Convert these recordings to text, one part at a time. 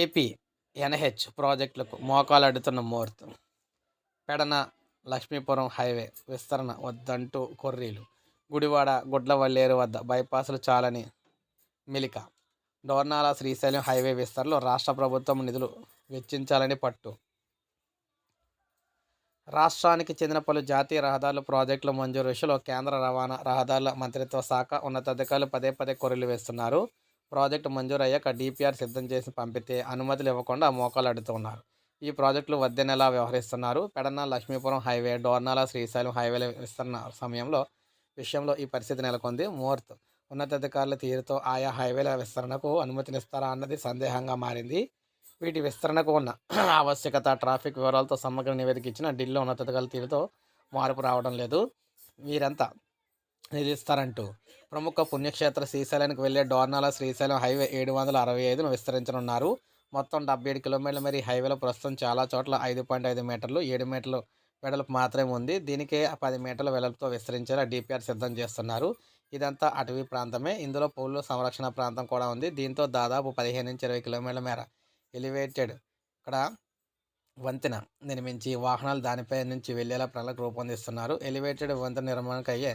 AP NH ప్రాజెక్టులకు మోకాలడ్డుతున్న ముహూర్తం. Pedana Lakshmipuram highway విస్తరణ వద్దంటూ కొర్రీలు. గుడివాడ గుడ్లవల్లేరు వద్ద బైపాసులు చాలని మిలిక. డోర్నాల శ్రీశైలం హైవే విస్తరణలో రాష్ట్ర ప్రభుత్వం నిధులు వెచ్చించాలని పట్టు. రాష్ట్రానికి చెందిన పలు జాతీయ రహదారుల ప్రాజెక్టుల మంజూరు విషయంలో కేంద్ర రవాణా రహదారుల మంత్రిత్వ శాఖ ఉన్నతాధికారులు పదే పదే కొర్రీలు వేస్తున్నారు. ప్రాజెక్టు మంజూరు అయ్యాక డిపిఆర్ సిద్ధం చేసి పంపితే అనుమతులు ఇవ్వకుండా మోకాలు అడుగుతున్నారు ఈ ప్రాజెక్టులు వద్దెనెలా వ్యవహరిస్తున్నారు. పెడన లక్ష్మీపురం హైవే డోర్నాల శ్రీశైలం హైవేలు విస్తరణ సమయంలో విషయంలో ఈ పరిస్థితి నెలకొంది. ముహూర్త్ ఉన్నతాధికారుల తీరుతో ఆయా హైవేల విస్తరణకు అనుమతినిస్తారా అన్నది సందేహంగా మారింది. వీటి విస్తరణకు ఉన్న ఆవశ్యకత ట్రాఫిక్ వివరాలతో సమగ్ర నివేదిక ఇచ్చిన ఢిల్లీ ఉన్నతాధికారుల తీరుతో మార్పు రావడం లేదు. వీరంతా నిధిస్తారంటూ ప్రముఖ పుణ్యక్షేత్ర శ్రీశైలానికి వెళ్ళే డోర్నాల శ్రీశైలం హైవే ఏడు వందల అరవై ఐదును విస్తరించనున్నారు. మొత్తం డెబ్బై ఏడు కిలోమీటర్ల మేర ఈ హైవేలో ప్రస్తుతం చాలా చోట్ల ఐదు పాయింట్ ఐదు మీటర్లు ఏడు మీటర్లు వెడల్పు మాత్రమే ఉంది. దీనికే పది మీటర్ల వెడల్పుతో విస్తరించేలా డిపిఆర్ సిద్ధం చేస్తున్నారు. ఇదంతా అటవీ ప్రాంతమే. ఇందులో పౌరుల సంరక్షణ ప్రాంతం కూడా ఉంది. దీంతో దాదాపు పదిహేను నుంచి ఇరవై కిలోమీటర్ల మేర ఎలివేటెడ్ ఇక్కడ వంతెన నిర్మించి వాహనాలు దానిపై నుంచి వెళ్ళేలా ప్రణాళిక రూపొందిస్తున్నారు. ఎలివేటెడ్ వంతెన నిర్మాణానికి అయ్యే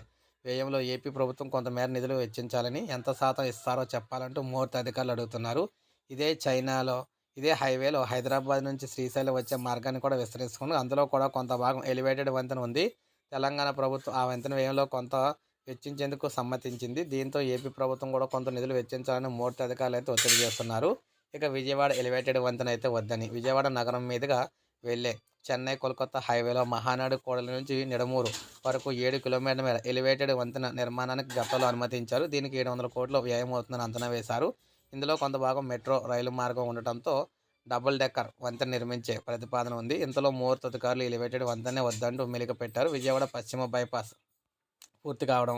వ్యయంలో ఏపీ ప్రభుత్వం కొంతమేర నిధులు వెచ్చించాలని ఎంత శాతం ఇస్తారో చెప్పాలంటూ ముహూర్త అధికారులు అడుగుతున్నారు. ఇదే చైనాలో ఇదే హైవేలో హైదరాబాద్ నుంచి శ్రీశైలం వచ్చే మార్గాన్ని కూడా విస్తరించుకుని అందులో కూడా కొంత భాగం ఎలివేటెడ్ వంతెన ఉంది. తెలంగాణ ప్రభుత్వం ఆ వంతెన వ్యయంలో కొంత వెచ్చించేందుకు సమ్మతించింది. దీంతో ఏపీ ప్రభుత్వం కూడా కొంత నిధులు వెచ్చించాలని మూర్తి అధికారులు అయితే ఒత్తిడి చేస్తున్నారు. ఇక విజయవాడ ఎలివేటెడ్ వంతెన అయితే వద్దని విజయవాడ నగరం మీదుగా వెళ్ళే చెన్నై కోల్కతా హైవేలో మహానాడు కోడల నుంచి నిడమూరు వరకు ఏడు కిలోమీటర్ల మేర ఎలివేటెడ్ వంతెన నిర్మాణానికి గతంలో అనుమతించారు. దీనికి ఏడు వందల కోట్లు వ్యయం అవుతుందని అంచనా వేశారు. ఇందులో కొంత భాగం మెట్రో రైలు మార్గం ఉండటంతో డబుల్ డెక్కర్ వంతెన నిర్మించే ప్రతిపాదన ఉంది. ఇంతలో ముహూర్త అధికారులు ఎలివేటెడ్ వంతెనే వద్దంటూ మెలిక పెట్టారు. విజయవాడ పశ్చిమ బైపాస్ పూర్తి కావడం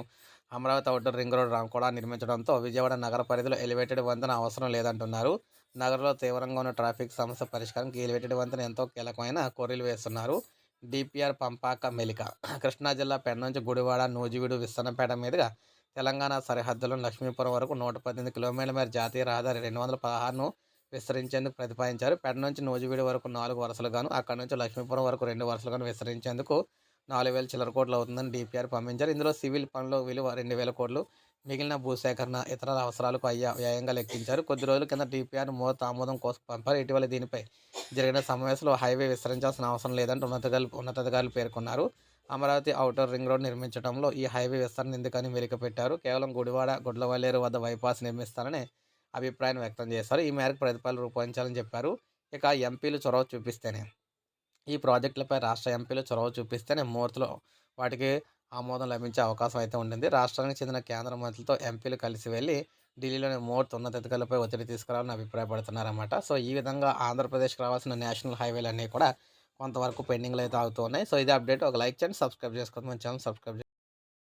అమరావతి అవుటర్ రింగ్ రోడ్ కూడా నిర్మించడంతో విజయవాడ నగర పరిధిలో ఎలివేటెడ్ వంతెన అవసరం లేదంటున్నారు. నగరంలో తీవ్రంగా ఉన్న ట్రాఫిక్ సమస్య పరిష్కారం ఎలివేటెడ్ వంతెన ఎంతో కీలకమైన కోరీలు వేస్తున్నారు. డిపిఆర్ పంపాక మెలిక. కృష్ణా జిల్లా పెడ నుంచి గుడివాడ నూజివీడు విస్తన్నపేట మీదుగా తెలంగాణ సరిహద్దులో లక్ష్మీపురం వరకు నూట పద్దెనిమిది కిలోమీటర్ల మేర జాతీయ రహదారి రెండు వందల పదహారును విస్తరించేందుకు ప్రతిపాదించారు. పెడ నుంచి నూజివీడు వరకు నాలుగు వరుసలుగాను అక్కడి నుంచి లక్ష్మీపురం వరకు రెండు వరుసలుగాను విస్తరించేందుకు నాలుగు వేల చిల్లర కోట్లు అవుతుందని డిపిఆర్ పంపించారు. ఇందులో సివిల్ పనుల విలువ రెండు వేల కోట్లు మిగిలిన భూసేకరణ ఇతర అవసరాలకు అయ్యా వ్యయంగా లెక్కించారు. కొద్ది రోజుల కింద టీపీఆర్ మూత ఆమోదం కోసం పంపారు ఇటీవల దీనిపై జరిగిన సమావేశంలో హైవే విస్తరించాల్సిన అవసరం లేదంటూ ఉన్నతాధికారులు ఉన్నతాధికారులు పేర్కొన్నారు. అమరావతి అవుటర్ రింగ్ రోడ్ నిర్మించడంలో ఈ హైవే విస్తరణ ఎందుకని వెలిక పెట్టారు. కేవలం గుడివాడ గుడ్లవల్లేరు వద్ద బైపాస్ నిర్మిస్తారని అభిప్రాయం వ్యక్తం చేశారు. ఈ మేరకు ప్రతిపాదనలు రూపొందించాలని చెప్పారు. ఇక ఎంపీలు చొరవ చూపిస్తేనే ఈ ప్రాజెక్టులపై రాష్ట్ర ఎంపీలు చొరవ చూపిస్తేనే ముహూర్తలో వాటికి ఆమోదం లభించే అవకాశం అయితే ఉండింది. రాష్ట్రానికి చెందిన కేంద్ర మంత్రులతో ఎంపీలు కలిసి వెళ్ళి ఢిల్లీలోని మోర్త్ ఉన్నతాధికారులపై ఒత్తిడి తీసుకురావాలని అభిప్రాయపడుతున్నారన్నమాట. సో ఈ విధంగా ఆంధ్రప్రదేశ్కి రావాల్సిన నేషనల్ హైవేలు అన్నీ కూడా కొంతవరకు పెండింగ్లో అయితే ఆగుతూ ఉన్నాయి. సో ఇదే అప్డేట్. ఒక లైక్ చేయండి సబ్స్క్రైబ్ చేసుకోండి. మన ఛానల్ సబ్స్క్రైబ్